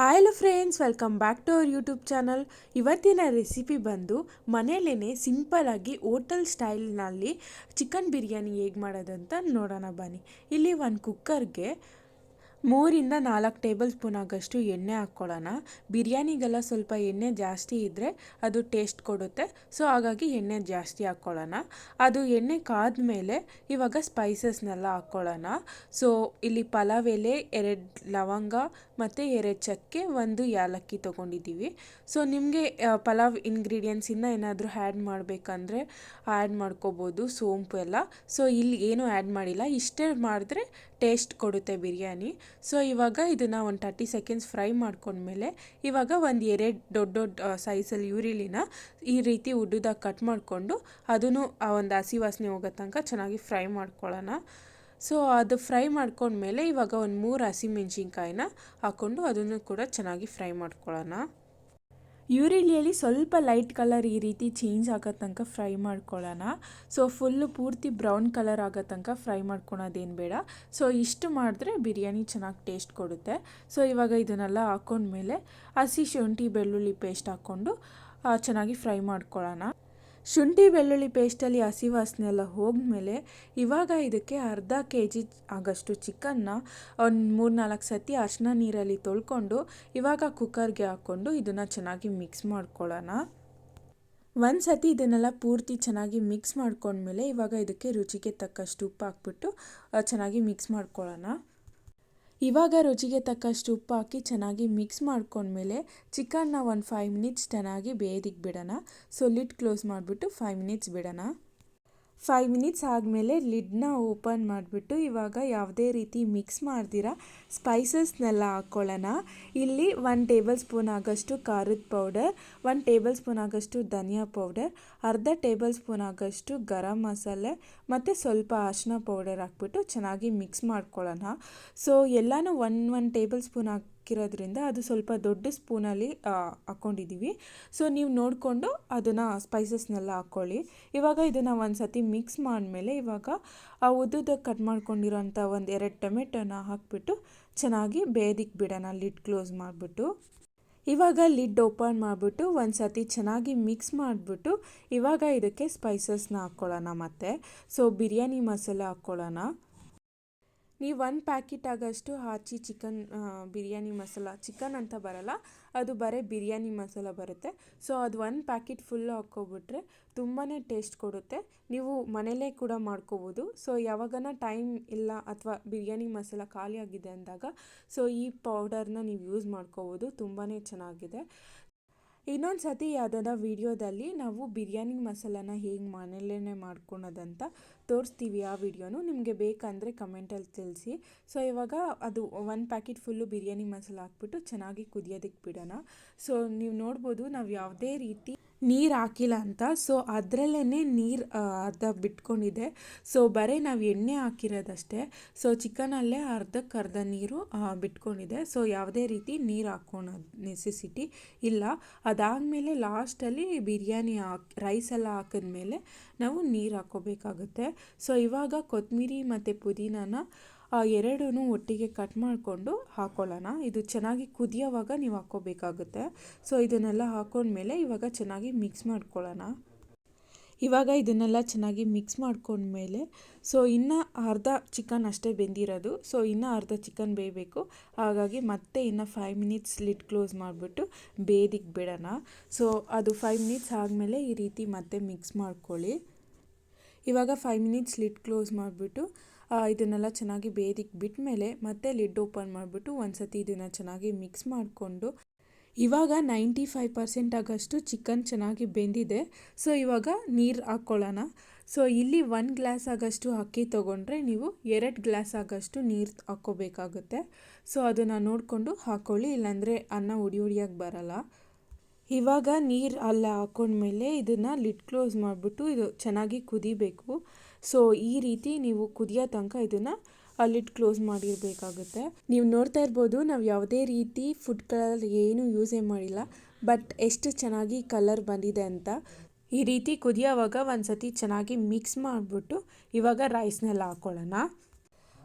Hi friends welcome back to our YouTube channel ಇವತ್ತಿನ recipe ಬಂದು ಮನೆಯಲ್ಲೇ ಸಿಂಪಲಾಗಿ ಓಟಲ್ ಸ್ಟೈಲ್ನಲ್ಲಿ ಚಿಕನ್ ಬಿರಿಯಾನಿ ಹೇಗೆ ಮಾಡೋದಂತ ನೋಡೋಣ ಬನ್ನಿ. ಇಲ್ಲಿ ಒಂದು ಕುಕ್ಕರ್ಗೆ ಮೂರಿಂದ ನಾಲ್ಕು ಟೇಬಲ್ ಸ್ಪೂನ್ ಆಗೋಷ್ಟು ಎಣ್ಣೆ ಹಾಕ್ಕೊಳ್ಳೋಣ. ಬಿರಿಯಾನಿಗೆಲ್ಲ ಸ್ವಲ್ಪ ಎಣ್ಣೆ ಜಾಸ್ತಿ ಇದ್ದರೆ ಅದು ಟೇಸ್ಟ್ ಕೊಡುತ್ತೆ. ಸೊ, ಹಾಗಾಗಿ ಎಣ್ಣೆ ಜಾಸ್ತಿ ಹಾಕ್ಕೊಳ್ಳೋಣ. ಅದು ಎಣ್ಣೆ ಕಾದ ಮೇಲೆ ಇವಾಗ ಸ್ಪೈಸಸ್ನೆಲ್ಲ ಹಾಕ್ಕೊಳ್ಳೋಣ. ಸೊ, ಇಲ್ಲಿ ಪಲಾವ್ ಎಲೆ, ಎರಡು ಲವಂಗ ಮತ್ತು ಎರಡು ಚಕ್ಕೆ, ಒಂದು ಯಾಲಕ್ಕಿ ತೊಗೊಂಡಿದ್ದೀವಿ. ಸೊ, ನಿಮಗೆ ಪಲಾವ್ ಇಂಗ್ರೀಡಿಯೆಂಟ್ಸಿಂದ ಏನಾದರೂ ಆ್ಯಡ್ ಮಾಡಬೇಕಂದ್ರೆ ಆ್ಯಡ್ ಮಾಡ್ಕೋಬೋದು, ಸೋಂಪು ಎಲ್ಲ. ಸೊ, ಇಲ್ಲಿ ಏನೂ ಆ್ಯಡ್ ಮಾಡಿಲ್ಲ. ಇಷ್ಟೇ ಮಾಡಿದ್ರೆ ಟೇಸ್ಟ್ ಕೊಡುತ್ತೆ ಬಿರಿಯಾನಿ. ಸೊ ಇವಾಗ ಇದನ್ನು ಒಂದು ತರ್ಟಿ ಸೆಕೆಂಡ್ಸ್ ಫ್ರೈ ಮಾಡ್ಕೊಂಡ್ಮೇಲೆ ಇವಾಗ ಒಂದು ಎರಡು ದೊಡ್ಡ ದೊಡ್ಡ ಸೈಜಲ್ಲಿ ಈರುಳ್ಳಿನ ಈ ರೀತಿ ಉಡ್ಡದಾಗಿ ಕಟ್ ಮಾಡಿಕೊಂಡು ಅದನ್ನು, ಆ, ಒಂದು ಹಸಿ ವಾಸನೆ ಹೋಗೋ ತನಕ ಚೆನ್ನಾಗಿ ಫ್ರೈ ಮಾಡ್ಕೊಳ್ಳೋಣ. ಸೊ ಅದು ಫ್ರೈ ಮಾಡ್ಕೊಂಡ್ಮೇಲೆ ಇವಾಗ ಒಂದು ಮೂರು ಹಸಿಮೆಣ್ಸಿನ್ಕಾಯಿನ ಹಾಕ್ಕೊಂಡು ಅದನ್ನು ಕೂಡ ಚೆನ್ನಾಗಿ ಫ್ರೈ ಮಾಡ್ಕೊಳ್ಳೋಣ. ಈರುಳ್ಳಿಯಲ್ಲಿ ಸ್ವಲ್ಪ ಲೈಟ್ ಕಲರ್ ಈ ರೀತಿ ಚೇಂಜ್ ಆಗೋ ತನಕ ಫ್ರೈ ಮಾಡ್ಕೊಳ್ಳೋಣ. ಸೊ, ಫುಲ್ಲು ಪೂರ್ತಿ ಬ್ರೌನ್ ಕಲರ್ ಆಗೋ ತನಕ ಫ್ರೈ ಮಾಡ್ಕೊಳೋದೇನು ಬೇಡ. ಸೊ, ಇಷ್ಟು ಮಾಡಿದ್ರೆ ಬಿರಿಯಾನಿ ಚೆನ್ನಾಗಿ ಟೇಸ್ಟ್ ಕೊಡುತ್ತೆ. ಸೊ, ಇವಾಗ ಇದನ್ನೆಲ್ಲ ಹಾಕೊಂಡ್ಮೇಲೆ ಹಸಿ ಶುಂಠಿ ಬೆಳ್ಳುಳ್ಳಿ ಪೇಸ್ಟ್ ಹಾಕ್ಕೊಂಡು ಚೆನ್ನಾಗಿ ಫ್ರೈ ಮಾಡ್ಕೊಳ್ಳೋಣ. ಶುಂಠಿ ಬೆಳ್ಳುಳ್ಳಿ ಪೇಸ್ಟಲ್ಲಿ ಹಸಿ ವಾಸನೆ ಎಲ್ಲ ಹೋದ್ಮೇಲೆ ಇವಾಗ ಇದಕ್ಕೆ ಅರ್ಧ ಕೆ ಜಿ ಆಗಷ್ಟು ಚಿಕನ್ನ, ಒಂದು ಮೂರು ನಾಲ್ಕು ಸತಿ ಅರ್ಶಿನ ನೀರಲ್ಲಿ ತೊಳ್ಕೊಂಡು ಇವಾಗ ಕುಕ್ಕರ್ಗೆ ಹಾಕ್ಕೊಂಡು ಇದನ್ನು ಚೆನ್ನಾಗಿ ಮಿಕ್ಸ್ ಮಾಡ್ಕೊಳ್ಳೋಣ. ಒಂದು ಸತಿ ಇದನ್ನೆಲ್ಲ ಪೂರ್ತಿ ಚೆನ್ನಾಗಿ ಮಿಕ್ಸ್ ಮಾಡ್ಕೊಂಡ್ಮೇಲೆ ಇವಾಗ ಇದಕ್ಕೆ ರುಚಿಗೆ ತಕ್ಕಷ್ಟು ಉಪ್ಪು ಹಾಕ್ಬಿಟ್ಟು ಚೆನ್ನಾಗಿ ಮಿಕ್ಸ್ ಮಾಡ್ಕೊಳ್ಳೋಣ. ಇವಾಗ ರುಚಿಗೆ ತಕ್ಕಷ್ಟು ಉಪ್ಪು ಹಾಕಿ ಚೆನ್ನಾಗಿ ಮಿಕ್ಸ್ ಮಾಡ್ಕೊಂಡ್ಮೇಲೆ ಚಿಕನ್ನ ಒಂದು ಫೈವ್ ಮಿನಿಟ್ಸ್ ಚೆನ್ನಾಗಿ ಬೇಯದಿಕ್ಕೆ ಬಿಡೋಣ ಸೊ ಲಿಡ್ ಕ್ಲೋಸ್ ಮಾಡಿಬಿಟ್ಟು ಫೈವ್ ಮಿನಿಟ್ಸ್ ಬಿಡೋಣ. ಫೈವ್ ಮಿನಿಟ್ಸ್ ಆದಮೇಲೆ ಲಿಡ್ನ ಓಪನ್ ಮಾಡಿಬಿಟ್ಟು ಇವಾಗ ಯಾವುದೇ ರೀತಿ ಮಿಕ್ಸ್ ಮಾಡ್ದಿರ ಸ್ಪೈಸಸ್ನೆಲ್ಲ ಹಾಕ್ಕೊಳ್ಳೋಣ ಇಲ್ಲಿ ಒನ್ ಟೇಬಲ್ ಸ್ಪೂನ್ ಆಗೋಷ್ಟು ಖಾರದ ಪೌಡರ್ ಒನ್ ಟೇಬಲ್ ಸ್ಪೂನ್ ಆಗೋಷ್ಟು ಧನಿಯಾ ಪೌಡರ್ ಅರ್ಧ ಟೇಬಲ್ ಸ್ಪೂನ್ ಆಗೋಷ್ಟು ಗರಂ ಮಸಾಲೆ ಮತ್ತು ಸ್ವಲ್ಪ ಅರಿಶಿನ ಪೌಡರ್ ಹಾಕ್ಬಿಟ್ಟು ಚೆನ್ನಾಗಿ ಮಿಕ್ಸ್ ಮಾಡ್ಕೊಳ್ಳೋಣ. ಸೊ ಎಲ್ಲನೂ ಒನ್ ಒನ್ ಟೇಬಲ್ ಸ್ಪೂನ್ ಹಾಕಿ ಹಾಕಿರೋದ್ರಿಂದ ಅದು ಸ್ವಲ್ಪ ದೊಡ್ಡ ಸ್ಪೂನಲ್ಲಿ ಹಾಕ್ಕೊಂಡಿದ್ದೀವಿ ಸೊ, ನೀವು ನೋಡಿಕೊಂಡು ಅದನ್ನು ಸ್ಪೈಸಸ್ನೆಲ್ಲ ಹಾಕ್ಕೊಳ್ಳಿ ಇವಾಗ ಇದನ್ನು ಒಂದು ಸತಿ ಮಿಕ್ಸ್ ಮಾಡಿದ್ಮೇಲೆ ಇವಾಗ ಆ ಉದ್ದುದಕ್ಕೆ ಕಟ್ ಮಾಡ್ಕೊಂಡಿರೋಂಥ ಒಂದು ಎರಡು ಟೊಮೆಟೊನ ಹಾಕ್ಬಿಟ್ಟು ಚೆನ್ನಾಗಿ ಬೇಯದಿಕ್ಕೆ ಬಿಡೋಣ, ಲಿಡ್ ಕ್ಲೋಸ್ ಮಾಡಿಬಿಟ್ಟು. ಇವಾಗ ಲಿಡ್ ಓಪನ್ ಮಾಡಿಬಿಟ್ಟು ಒಂದು ಸತಿ ಚೆನ್ನಾಗಿ ಮಿಕ್ಸ್ ಮಾಡಿಬಿಟ್ಟು ಇವಾಗ ಇದಕ್ಕೆ ಸ್ಪೈಸಸ್ನ ಹಾಕ್ಕೊಳ್ಳೋಣ ಮತ್ತು. ಸೊ, ಬಿರಿಯಾನಿ ಮಸಾಲೆ ಹಾಕ್ಕೊಳ್ಳೋಣ ನೀವು ಒಂದು ಪ್ಯಾಕೆಟ್ ಆಗೋಷ್ಟು ಹಾಚಿ ಚಿಕನ್ ಬಿರಿಯಾನಿ ಮಸಾಲ, ಚಿಕನ್ ಅಂತ ಬರಲ್ಲ, ಅದು ಬರೀ ಬಿರಿಯಾನಿ ಮಸಾಲ ಬರುತ್ತೆ. ಸೊ, ಅದು ಒಂದು ಪ್ಯಾಕೆಟ್ ಫುಲ್ಲು ಹಾಕ್ಕೊಬಿಟ್ರೆ ತುಂಬಾ ಟೇಸ್ಟ್ ಕೊಡುತ್ತೆ. ನೀವು ಮನೇಲೇ ಕೂಡ ಮಾಡ್ಕೋಬೋದು. ಸೊ, ಯಾವಾಗನ ಟೈಮ್ ಇಲ್ಲ ಅಥವಾ ಬಿರಿಯಾನಿ ಮಸಾಲ ಖಾಲಿ ಆಗಿದೆ ಅಂದಾಗ, ಸೊ, ಈ ಪೌಡರ್ನ ನೀವು ಯೂಸ್ ಮಾಡ್ಕೋಬೋದು. ತುಂಬಾ ಚೆನ್ನಾಗಿದೆ. ಇನ್ನೊಂದು ಸತಿ ಯಾವುದಾದ ವೀಡಿಯೋದಲ್ಲಿ ನಾವು ಬಿರಿಯಾನಿ ಮಸಾಲನ ಹೇಗೆ ಮನೆಯಲ್ಲೇ ಮಾಡ್ಕೊಳೋದಂತ ತೋರಿಸ್ತೀವಿ ಆ ವಿಡಿಯೋನು, ನಿಮಗೆ ಬೇಕಂದರೆ ಕಮೆಂಟಲ್ಲಿ ತಿಳಿಸಿ. ಸೊ, ಇವಾಗ ಅದು ಒಂದು ಪ್ಯಾಕೆಟ್ ಫುಲ್ಲು ಬಿರಿಯಾನಿ ಮಸಾಲ ಹಾಕ್ಬಿಟ್ಟು ಚೆನ್ನಾಗಿ ಕುದಿಯೋದಕ್ಕೆ ಬಿಡೋಣ. ಸೊ, ನೀವು ನೋಡ್ಬೋದು ನಾವು ಯಾವುದೇ ರೀತಿ ನೀರು ಹಾಕಿಲ್ಲ ಅಂತ. ಸೊ ಅದರಲ್ಲೇ ನೀರು ಅರ್ಧ ಬಿಟ್ಕೊಂಡಿದೆ. ಸೊ ಬರೀ ನಾವು ಎಣ್ಣೆ ಹಾಕಿರೋದಷ್ಟೇ. ಸೊ ಚಿಕನಲ್ಲೇ ಅರ್ಧಕ್ಕೆ ಅರ್ಧ ನೀರು ಬಿಟ್ಕೊಂಡಿದೆ. ಸೊ ಯಾವುದೇ ರೀತಿ ನೀರು ಹಾಕ್ಕೊಳೋದು ನೆಸೆಸಿಟಿ ಇಲ್ಲ. ಅದಾದಮೇಲೆ ಲಾಸ್ಟಲ್ಲಿ ಬಿರಿಯಾನಿ ಹಾಕಿ ರೈಸ್ ಎಲ್ಲ ಹಾಕಿದ್ಮೇಲೆ ನಾವು ನೀರು ಹಾಕ್ಕೋಬೇಕಾಗುತ್ತೆ ಸೊ ಇವಾಗ ಕೊತ್ತಂಬರಿ ಮತ್ತು ಪುದೀನಾನ ಎರಡೂ ಒಟ್ಟಿಗೆ ಕಟ್ ಮಾಡಿಕೊಂಡು ಹಾಕ್ಕೊಳ್ಳೋಣ ಇದು ಚೆನ್ನಾಗಿ ಕುದಿಯೋವಾಗ ನೀವು ಹಾಕ್ಕೋಬೇಕಾಗುತ್ತೆ. ಸೊ ಇದನ್ನೆಲ್ಲ ಹಾಕ್ಕೊಂಡ್ಮೇಲೆ ಇವಾಗ ಚೆನ್ನಾಗಿ ಮಿಕ್ಸ್ ಮಾಡ್ಕೊಳ್ಳೋಣ. ಇವಾಗ ಇದನ್ನೆಲ್ಲ ಚೆನ್ನಾಗಿ ಮಿಕ್ಸ್ ಮಾಡ್ಕೊಂಡ್ಮೇಲೆ ಸೊ ಇನ್ನು ಅರ್ಧ ಚಿಕನ್ ಅಷ್ಟೇ ಬೆಂದಿರೋದು. ಸೊ ಇನ್ನು ಅರ್ಧ ಚಿಕನ್ ಬೇಯಬೇಕು. ಹಾಗಾಗಿ ಮತ್ತೆ ಇನ್ನು ಫೈವ್ ಮಿನಿಟ್ಸ್ ಲಿಡ್ ಕ್ಲೋಸ್ ಮಾಡಿಬಿಟ್ಟು ಬೇದಿಗೆ ಬಿಡೋಣ. ಸೊ ಅದು ಫೈವ್ ಮಿನಿಟ್ಸ್ ಆದಮೇಲೆ ಈ ರೀತಿ ಮತ್ತೆ ಮಿಕ್ಸ್ ಮಾಡ್ಕೊಳ್ಳಿ. ಇವಾಗ ಫೈವ್ ಮಿನಿಟ್ಸ್ ಲಿಡ್ ಕ್ಲೋಸ್ ಮಾಡಿಬಿಟ್ಟು ಇದನ್ನೆಲ್ಲ ಚೆನ್ನಾಗಿ ಬೇದಿಕ್ಕೆ ಬಿಟ್ಟ ಮತ್ತೆ ಲಿಡ್ ಓಪನ್ ಮಾಡಿಬಿಟ್ಟು ಒಂದು ಸತಿ ಇದನ್ನು ಚೆನ್ನಾಗಿ ಮಿಕ್ಸ್ ಮಾಡಿಕೊಂಡು ಇವಾಗ ನೈಂಟಿ ಫೈವ್ ಪರ್ಸೆಂಟ್ ಆಗೋಷ್ಟು ಚಿಕನ್ ಚೆನ್ನಾಗಿ ಬೆಂದಿದೆ. ಸೊ, ಇವಾಗ ನೀರು ಹಾಕ್ಕೊಳ್ಳೋಣ. ಸೊ, ಇಲ್ಲಿ ಒನ್ ಗ್ಲಾಸ್ ಆಗೋಷ್ಟು ಅಕ್ಕಿ ತೊಗೊಂಡ್ರೆ ನೀವು ಎರಡು ಗ್ಲಾಸ್ ಆಗೋಷ್ಟು ನೀರು ಹಾಕ್ಕೋಬೇಕಾಗುತ್ತೆ. ಸೊ, ಅದನ್ನು ನೋಡಿಕೊಂಡು ಹಾಕ್ಕೊಳ್ಳಿ, ಇಲ್ಲಾಂದರೆ ಅನ್ನ ಉಡಿ ಉಡಿಯಾಗಿ ಬರಲ್ಲ. ಇವಾಗ ನೀರು ಅಲ್ಲ ಹಾಕೊಂಡ್ಮೇಲೆ ಇದನ್ನು ಲಿಡ್ ಕ್ಲೋಸ್ ಮಾಡಿಬಿಟ್ಟು ಇದು ಚೆನ್ನಾಗಿ ಕುದಿಬೇಕು. ಸೊ ಈ ರೀತಿ ನೀವು ಕುದಿಯೋ ತನಕ ಇದನ್ನು ಲಿಡ್ ಕ್ಲೋಸ್ ಮಾಡಿರಬೇಕಾಗುತ್ತೆ. ನೀವು ನೋಡ್ತಾ ಇರ್ಬೋದು, ನಾವು ಯಾವುದೇ ರೀತಿ ಫುಡ್ ಕಲರ್ ಏನೂ ಯೂಸೇ ಮಾಡಿಲ್ಲ ಬಟ್ ಎಷ್ಟು ಚೆನ್ನಾಗಿ ಕಲರ್ ಬಂದಿದೆ ಅಂತ. ಈ ರೀತಿ ಕುದಿಯೋವಾಗ ಒಂದು ಸತಿ ಚೆನ್ನಾಗಿ ಮಿಕ್ಸ್ ಮಾಡಿಬಿಟ್ಟು ಇವಾಗ ರೈಸ್ನೆಲ್ಲ ಹಾಕ್ಕೊಳ್ಳೋಣ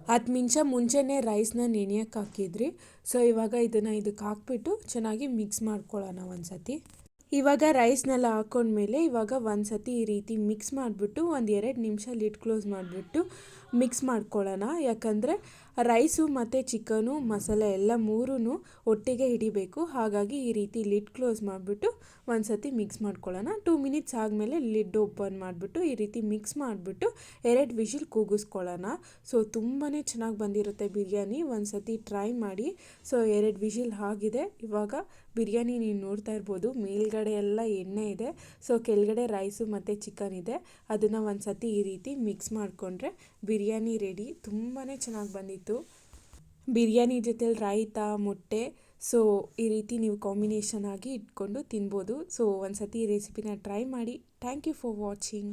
ಹತ್ತು ನಿಮಿಷ ಮುಂಚೆನೇ ರೈಸ್ನ ನೆನೆಯೋಕ್ಕೆ ಹಾಕಿದ್ರಿ. ಸೊ ಇವಾಗ ಇದನ್ನು ಇದಕ್ಕೆ ಹಾಕ್ಬಿಟ್ಟು ಚೆನ್ನಾಗಿ ಮಿಕ್ಸ್ ಮಾಡ್ಕೊಳ್ಳೋಣ ಒಂದು ಸತಿ ಇವಾಗ ರೈಸ್ನೆಲ್ಲ ಹಾಕೊಂಡ್ಮೇಲೆ ಇವಾಗ ಒಂದು ಸತಿ ಈ ರೀತಿ ಮಿಕ್ಸ್ ಮಾಡಿಬಿಟ್ಟು ಒಂದು ಎರಡು ನಿಮಿಷ ಲಿಡ್ ಕ್ಲೋಸ್ ಮಾಡಿಬಿಟ್ಟು ಮಿಕ್ಸ್ ಮಾಡ್ಕೊಳ್ಳೋಣ. ಯಾಕಂದರೆ ರೈಸು ಮತ್ತು ಚಿಕನು, ಮಸಾಲೆ ಎಲ್ಲ ಮೂರೂ ಒಟ್ಟಿಗೆ ಹಿಡಿಬೇಕು. ಹಾಗಾಗಿ ಈ ರೀತಿ ಲಿಡ್ ಕ್ಲೋಸ್ ಮಾಡಿಬಿಟ್ಟು ಒಂದು ಸತಿ ಮಿಕ್ಸ್ ಮಾಡ್ಕೊಳ್ಳೋಣ. ಟೂ ಮಿನಿಟ್ಸ್ ಆದಮೇಲೆ ಲಿಡ್ ಓಪನ್ ಮಾಡಿಬಿಟ್ಟು ಈ ರೀತಿ ಮಿಕ್ಸ್ ಮಾಡಿಬಿಟ್ಟು ಎರಡು ವಿಷಿಲ್ ಕೂಗಿಸ್ಕೊಳ್ಳೋಣ. ಸೊ ತುಂಬಾ ಚೆನ್ನಾಗಿ ಬಂದಿರುತ್ತೆ ಬಿರಿಯಾನಿ. ಒಂದು ಸತಿ ಟ್ರೈ ಮಾಡಿ. ಸೊ, ಎರಡು ವಿಷಿಲ್ ಆಗಿದೆ. ಇವಾಗ ಬಿರಿಯಾನಿ ನೀವು ನೋಡ್ತಾ ಇರ್ಬೋದು. ಮೇಲ್ಗಡೆ ಎಲ್ಲ ಎಣ್ಣೆ ಇದೆ. ಸೊ ಕೆಳಗಡೆ ರೈಸು ಮತ್ತು ಚಿಕನ್ ಇದೆ. ಅದನ್ನು ಒಂದು ಸತಿ ಈ ರೀತಿ ಮಿಕ್ಸ್ ಮಾಡಿಕೊಂಡ್ರೆ ಬಿರಿಯಾನಿ ರೆಡಿ ತುಂಬಾ ಚೆನ್ನಾಗಿ ಬಂದಿತ್ತು. ಬಿರಿಯಾನಿ ಜೊತೇಲಿ ರೈತಾ ಮೊಟ್ಟೆ ಸೊ ಈ ರೀತಿ ನೀವು ಕಾಂಬಿನೇಷನ್ ಆಗಿ ಇಟ್ಕೊಂಡು ತಿನ್ಬೋದು. ಸೊ ಒಂದು ಸತಿ ಈ ರೆಸಿಪಿನ ಟ್ರೈ ಮಾಡಿ. Thank you for watching